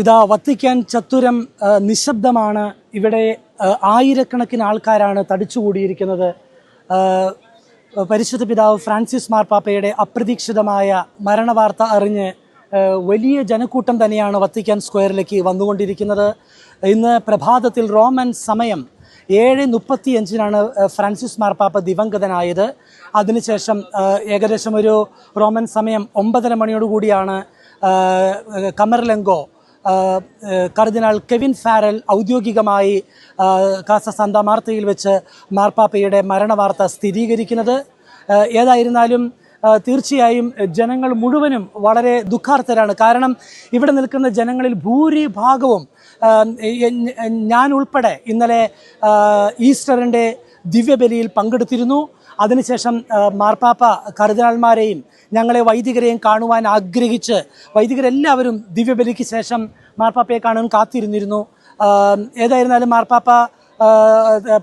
ഇതാ വത്തിക്കാൻ ചത്തുരം നിശബ്ദമാണ്. ഇവിടെ ആയിരക്കണക്കിന് ആൾക്കാരാണ് തടിച്ചുകൂടിയിരിക്കുന്നത്. പരിശുദ്ധ പിതാവ് ഫ്രാൻസിസ് മാർപ്പാപ്പയുടെ അപ്രതീക്ഷിതമായ മരണവാർത്ത അറിഞ്ഞ് വലിയ ജനക്കൂട്ടം തന്നെയാണ് വത്തിക്കാൻ സ്ക്വയറിലേക്ക് വന്നുകൊണ്ടിരിക്കുന്നത്. ഇന്ന് പ്രഭാതത്തിൽ റോമൻ സമയം ഏഴ് മുപ്പത്തി അഞ്ചിനാണ് ഫ്രാൻസിസ് മാർപ്പാപ്പ ദിവംഗതനായത്. അതിനുശേഷം ഏകദേശം ഒരു റോമൻ സമയം ഒമ്പതര മണിയോടുകൂടിയാണ് കമർലെങ്കോ കർദിനാൾ കെവിൻ ഫാരൽ ഔദ്യോഗികമായി കാസ സന്ത മാർത്തയിൽ വെച്ച് മാർപ്പാപ്പയുടെ മരണവാർത്ത സ്ഥിരീകരിക്കുന്നത്. ഏതായിരുന്നാലും തീർച്ചയായും ജനങ്ങൾ മുഴുവനും വളരെ ദുഃഖാർത്ഥരാണ്. കാരണം ഇവിടെ നിൽക്കുന്ന ജനങ്ങളിൽ ഭൂരിഭാഗവും ഞാൻ ഉൾപ്പെടെ ഇന്നലെ ഈസ്റ്ററിന്റെ ദിവ്യബലിയിൽ പങ്കെടുത്തിരുന്നു. അതിനുശേഷം മാർപ്പാപ്പ കർദിനാൾമാരെയും ഞങ്ങളെ വൈദികരെയും കാണുവാൻ ആഗ്രഹിച്ച് വൈദികരെല്ലാവരും ദിവ്യബലിക്ക് ശേഷം മാർപ്പാപ്പയെ കാണാൻ കാത്തിരുന്നിരുന്നു. ഏതായിരുന്നാലും മാർപ്പാപ്പ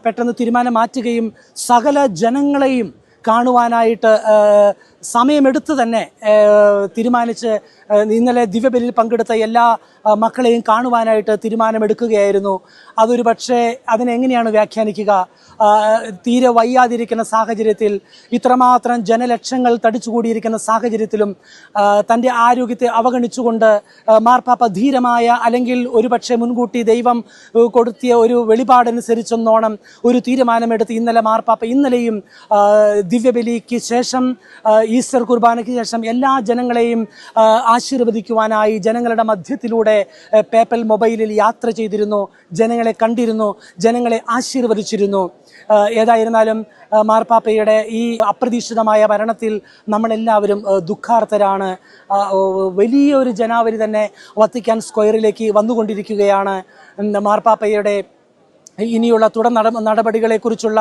പെട്ടെന്ന് തീരുമാനം മാറ്റുകയും സകല ജനങ്ങളെയും കാണുവാനായിട്ട് സമയമെടുത്ത് തന്നെ തീരുമാനിച്ച് ഇന്നലെ ദിവ്യബലിയിൽ പങ്കെടുത്ത എല്ലാ മക്കളെയും കാണുവാനായിട്ട് തീരുമാനമെടുക്കുകയായിരുന്നു. അതൊരു പക്ഷേ അതിനെങ്ങനെയാണ് വ്യാഖ്യാനിക്കുക? തീരെ വയ്യാതിരിക്കുന്ന സാഹചര്യത്തിൽ ഇത്രമാത്രം ജനലക്ഷങ്ങൾ തടിച്ചുകൂടിയിരിക്കുന്ന സാഹചര്യത്തിലും തന്റെ ആരോഗ്യത്തെ അവഗണിച്ചുകൊണ്ട് മാർപ്പാപ്പ ധീരമായ അല്ലെങ്കിൽ ഒരുപക്ഷെ മുൻകൂട്ടി ദൈവം കൊടുത്തിയ ഒരു വെളിപാടനുസരിച്ചൊന്നോണം ഒരു തീരുമാനമെടുത്ത് ഇന്നലെ മാർപ്പാപ്പ ഇന്നലെയും ദിവ്യബലിക്ക് ശേഷം ആ, ഈസ്റ്റർ കുർബാനയ്ക്ക് ശേഷം എല്ലാ ജനങ്ങളെയും ആശീർവദിക്കുവാനായി ജനങ്ങളുടെ മധ്യത്തിലൂടെ പേപ്പൽ മൊബൈലിൽ യാത്ര ചെയ്തിരുന്നു ജനങ്ങളെ കണ്ടിരുന്നു ജനങ്ങളെ ആശീർവദിച്ചിരുന്നു. ഏതായിരുന്നാലും മാർപ്പാപ്പയുടെ ഈ അപ്രതീക്ഷിതമായ ഭരണത്തിൽ നമ്മളെല്ലാവരും ദുഃഖാർത്ഥരാണ് വലിയൊരു ജനാവലി തന്നെ വത്തിക്കാൻ സ്ക്വയറിലേക്ക് വന്നുകൊണ്ടിരിക്കുകയാണ് മാർപ്പാപ്പയുടെ ഇനിയുള്ള തുടർ നട നടപടികളെക്കുറിച്ചുള്ള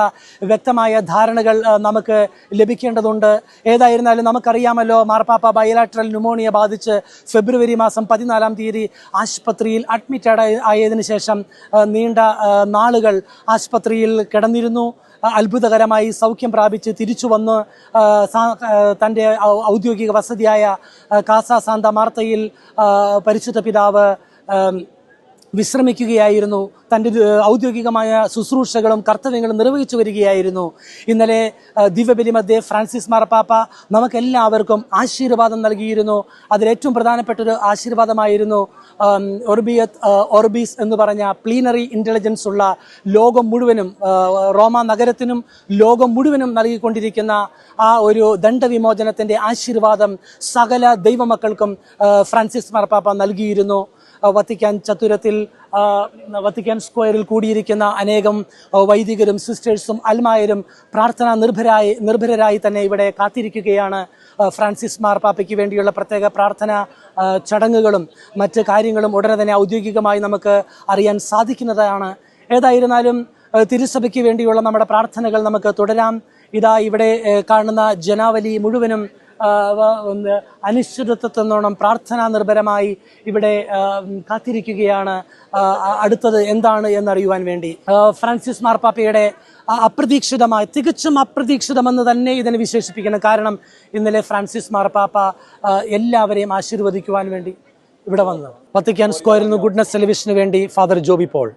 വ്യക്തമായ ധാരണകൾ നമുക്ക് ലഭിക്കേണ്ടതുണ്ട്. ഏതായിരുന്നാലും നമുക്കറിയാമല്ലോ മാർപ്പാപ്പ ബയലാട്രൽ ന്യൂമോണിയ ബാധിച്ച് ഫെബ്രുവരി മാസം പതിനാലാം തീയതി ആശുപത്രിയിൽ അഡ്മിറ്റഡ് ആയതിനു ശേഷം നീണ്ട നാളുകൾ ആശുപത്രിയിൽ കിടന്നിരുന്നു. അത്ഭുതകരമായി സൗഖ്യം പ്രാപിച്ച് തിരിച്ചു വന്ന് തന്റെ ഔദ്യോഗിക വസതിയായ കാസ സാന്ത മാർത്തയിൽ പരിശുദ്ധ പിതാവ് വിശ്രമിക്കുകയായിരുന്നു. തന്റെ ഔദ്യോഗികമായ ശുശ്രൂഷകളും കർത്തവ്യങ്ങളും നിർവഹിച്ചു വരികയായിരുന്നു. ഇന്നലെ ദിവ്യബലിമധ്യേ ദിവ്യബലി മധ്യേ ഫ്രാൻസിസ് മാർപ്പാപ്പ നമുക്കെല്ലാവർക്കും ആശീർവാദം നൽകിയിരുന്നു. അതിലേറ്റവും പ്രധാനപ്പെട്ട ഒരു ആശീർവാദമായിരുന്നു ഒർബിയത് ഒർബീസ് എന്ന് പറഞ്ഞ പ്ലീനറി ഇന്റലിജൻസ് ഉള്ള ലോകം മുഴുവനും റോമ നഗരത്തിനും ലോകം മുഴുവനും നൽകിക്കൊണ്ടിരിക്കുന്ന ആ ഒരു ദണ്ഡവിമോചനത്തിന്റെ ആശീർവാദം സകല ദൈവമക്കൾക്കും ഫ്രാൻസിസ് മാർപ്പാപ്പ നൽകിയിരുന്നു. വത്തിക്കാൻ ചത്തുരത്തിൽ ആ, വത്തിക്കാൻ സ്ക്വയറിൽ കൂടിയിരിക്കുന്ന അനേകം വൈദികരും സിസ്റ്റേഴ്സും അൽമായരും പ്രാർത്ഥന നിർഭരായി നിർഭരരായി തന്നെ ഇവിടെ കാത്തിരിക്കുകയാണ്. ഫ്രാൻസിസ് മാർപ്പാപ്പയ്ക്ക് വേണ്ടിയുള്ള പ്രത്യേക പ്രാർത്ഥന ചടങ്ങുകളും മറ്റ് കാര്യങ്ങളും ഉടനെ തന്നെ ഔദ്യോഗികമായി നമുക്ക് അറിയാൻ സാധിക്കുന്നതാണ്. ഏതായിരുന്നാലും തിരുസഭയ്ക്ക് വേണ്ടിയുള്ള നമ്മുടെ പ്രാർത്ഥനകൾ നമുക്ക് തുടരാം. ഇതാ ഇവിടെ കാണുന്ന ജനാവലി മുഴുവനും അനിശ്ചിതത്വത്തെന്നോണം പ്രാർത്ഥനാ നിർഭരമായി ഇവിടെ കാത്തിരിക്കുകയാണ് അടുത്തത് എന്താണ് എന്നറിയുവാൻ വേണ്ടി. ഫ്രാൻസിസ് മാർപ്പാപ്പയുടെ അപ്രതീക്ഷിതമായി തികച്ചും അപ്രതീക്ഷിതമെന്ന് തന്നെ ഇതിനെ വിശേഷിപ്പിക്കണം. കാരണം ഇന്നലെ ഫ്രാൻസിസ് മാർപ്പാപ്പ എല്ലാവരെയും ആശീർവദിക്കുവാൻ വേണ്ടി ഇവിടെ വന്നു വത്തിക്കാൻ സ്ക്വയറിൽ നിന്ന് ഗുഡ്നസ് ടെലിവിഷന് വേണ്ടി ഫാദർ ജോബി പോൾ.